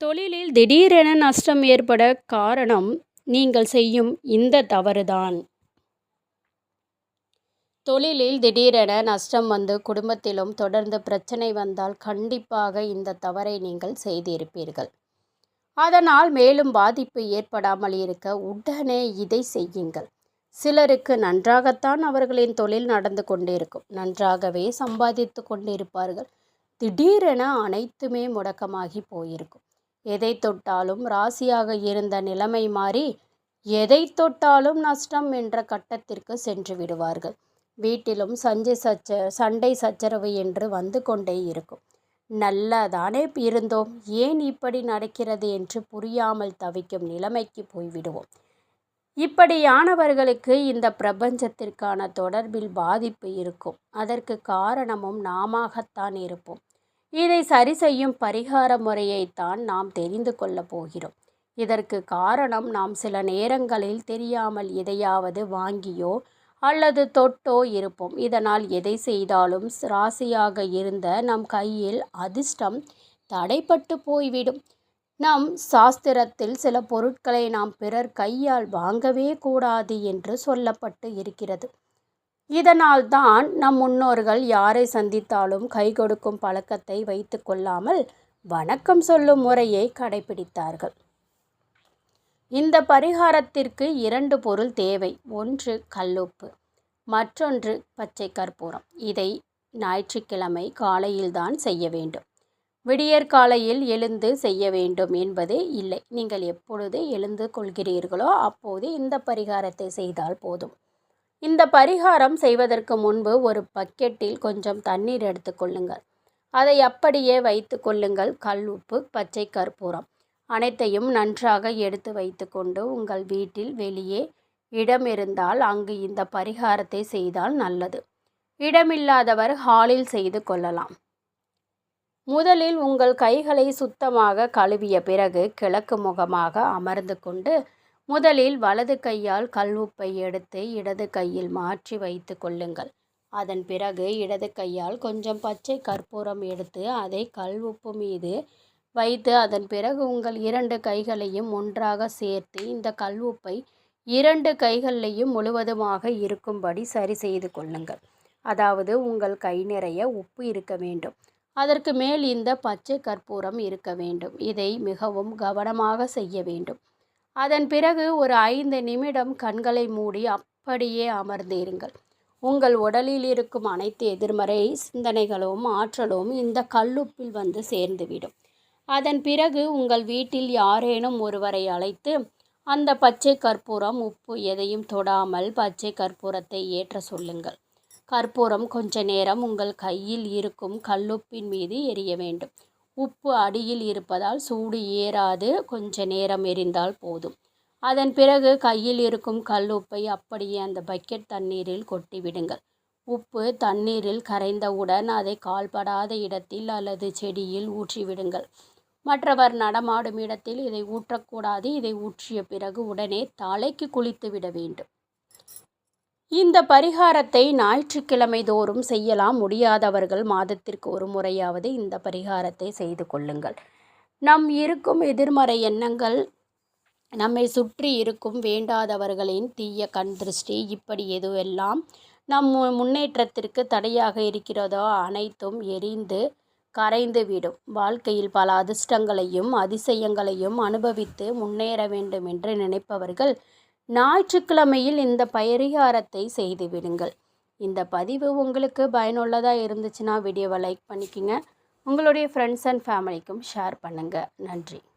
தொழிலில் திடீரென நஷ்டம் ஏற்பட காரணம் நீங்கள் செய்யும் இந்த தவறுதான். தொழிலில் திடீரென நஷ்டம் வந்து குடும்பத்திலும் தொடர்ந்து பிரச்சனை வந்தால் கண்டிப்பாக இந்த தவறை நீங்கள் செய்திருப்பீர்கள். அதனால் மேலும் பாதிப்பு ஏற்படாமல் இருக்க உடனே இதை செய்யுங்கள். சிலருக்கு நன்றாகத்தான் அவர்களின் தொழில் நடந்து கொண்டிருக்கும். நன்றாகவே சம்பாதித்து கொண்டிருப்பார்கள். திடீரென அனைத்துமே முடக்கமாகி போயிருக்கும். எதை தொட்டாலும் ராசியாக இருந்த நிலைமை மாறி எதை தொட்டாலும் நஷ்டம் என்ற கட்டத்திற்கு சென்று விடுவார்கள். வீட்டிலும் சஞ்சை சச்ச சண்டை சச்சரவு என்று வந்து கொண்டே இருக்கும். நல்லதானே இருந்தோம். ஏன் இப்படி நடக்கிறது என்று புரியாமல் தவிக்கும் நிலைமைக்கு போய்விடுவோம். இப்படியானவர்களுக்கு இந்த பிரபஞ்சத்திற்கான தொடர்பில் பாதிப்பு இருக்கும். அதற்கு காரணமும் நாமத்தான் இருப்போம். இதை சரி செய்யும் பரிகார முறையைத்தான் நாம் தெரிந்து கொள்ளப் போகிறோம். இதற்கு காரணம் நாம் சில நேரங்களில் தெரியாமல் எதையாவது வாங்கியோ அல்லது தொட்டோ இருப்போம். இதனால் எதை செய்தாலும் ராசியாக இருந்த நம் கையில் அதிர்ஷ்டம் தடைப்பட்டு போய்விடும். நம் சாஸ்திரத்தில் சில பொருட்களை நாம் பிறர் கையால் வாங்கவே கூடாது என்று சொல்லப்பட்டு இருக்கிறது. இதனால் தான் நம் முன்னோர்கள் யாரை சந்தித்தாலும் கை கொடுக்கும் பழக்கத்தை வைத்து கொள்ளாமல் வணக்கம் சொல்லும் முறையை கடைபிடித்தார்கள். இந்த பரிகாரத்திற்கு இரண்டு பொருள் தேவை. ஒன்று கல்லுப்பு மற்றொன்று பச்சை கற்பூரம். இதை ஞாயிற்றுக்கிழமை காலையில்தான் செய்ய வேண்டும். விடியற் காலையில் எழுந்து செய்ய வேண்டும் என்பது இல்லை. நீங்கள் எப்பொழுது எழுந்து கொள்கிறீர்களோ அப்போது இந்த பரிகாரத்தை செய்தால் போதும். இந்த பரிகாரம் செய்வதற்கு முன்பு ஒரு பக்கெட்டில் கொஞ்சம் தண்ணீர் எடுத்துக்கொள்ளுங்கள் அதை அப்படியே வைத்து கொள்ளுங்கள். கல் உப்பு பச்சை கற்பூரம் அனைத்தையும் நன்றாக எடுத்து வைத்துக்கொண்டு உங்கள் வீட்டில் வெளியே இடம் இருந்தால் அங்கு இந்த பரிகாரத்தை செய்தால் நல்லது. இடமில்லாதவர் ஹாலில் செய்து கொள்ளலாம். முதலில் உங்கள் கைகளை சுத்தமாக கழுவிய பிறகு கிழக்கு முகமாக அமர்ந்து கொண்டு முதலில் வலது கையால் கல்வுப்பை எடுத்து இடது கையில் மாற்றி வைத்து கொள்ளுங்கள். அதன் பிறகு இடது கையால் கொஞ்சம் பச்சை கற்பூரம் எடுத்து அதை கல்வுப்பு மீது வைத்து அதன் பிறகு உங்கள் இரண்டு கைகளையும் ஒன்றாக சேர்த்து இந்த கல்வுப்பை இரண்டு கைகள்லையும் முழுவதுமாக இருக்கும்படி சரி செய்து கொள்ளுங்கள். அதாவது உங்கள் கை நிறைய உப்பு இருக்க வேண்டும். அதற்கு மேல் இந்த பச்சை கற்பூரம் இருக்க வேண்டும். இதை மிகவும் கவனமாக செய்ய வேண்டும். அதன் பிறகு ஒரு ஐந்து நிமிடம் கண்களை மூடி அப்படியே அமர்ந்திருங்கள். உங்கள் உடலில் இருக்கும் அனைத்து எதிர்மறை சிந்தனைகளும் ஆற்றலும் இந்த கல்லுப்பில் வந்து சேர்ந்துவிடும். அதன் பிறகு உங்கள் வீட்டில் யாரேனும் ஒருவரை அழைத்து அந்த பச்சை கற்பூரம் உப்பு எதையும் தொடாமல் பச்சை கற்பூரத்தை ஏற்ற சொல்லுங்கள். கற்பூரம் கொஞ்ச நேரம் உங்கள் கையில் இருக்கும் கல்லுப்பின் மீது எரிய வேண்டும். உப்பு அடியில் இருப்பதால் சூடு ஏறாது கொஞ்ச நேரம் எரிந்தால் போதும். அதன் பிறகு கையில் இருக்கும் கல் உப்பை அப்படியே அந்த பக்கெட் தண்ணீரில் கொட்டி விடுங்கள். உப்பு தண்ணீரில் கரைந்தவுடன் அதை கால்படாத இடத்தில் அல்லது செடியில் ஊற்றிவிடுங்கள் மற்றவர் நடமாடும் இடத்தில் இதை ஊற்றக்கூடாது. இதை ஊற்றிய பிறகு உடனே தலைக்கு குளித்து விட வேண்டும். இந்த பரிகாரத்தை ஞாயிற்றுக்கிழமை தோறும் செய்யலாம். முடியாதவர்கள் மாதத்திற்கு ஒரு முறையாவது இந்த பரிகாரத்தை செய்து கொள்ளுங்கள். நம் இருக்கும் எதிர்மறை எண்ணங்கள் நம்மை சுற்றி இருக்கும் வேண்டாதவர்களின் தீய கண் திருஷ்டி இப்படி எதுவெல்லாம் நம் முன்னேற்றத்திற்கு தடையாக இருக்கிறதோ அனைத்தும் எரிந்து கரைந்து விடும் வாழ்க்கையில் பல அதிர்ஷ்டங்களையும் அதிசயங்களையும் அனுபவித்து முன்னேற வேண்டும் என்று நினைப்பவர்கள் ஞாயிற்றுக்கிழமையில் இந்த பரிகாரத்தை செய்து விடுங்கள். இந்த பதிவு உங்களுக்கு பயனுள்ளதாக இருந்துச்சுன்னா வீடியோவை லைக் பண்ணிக்கோங்க. உங்களுடைய ஃப்ரெண்ட்ஸ் அண்ட் ஃபேமிலிக்கும் ஷேர் பண்ணுங்கள் நன்றி.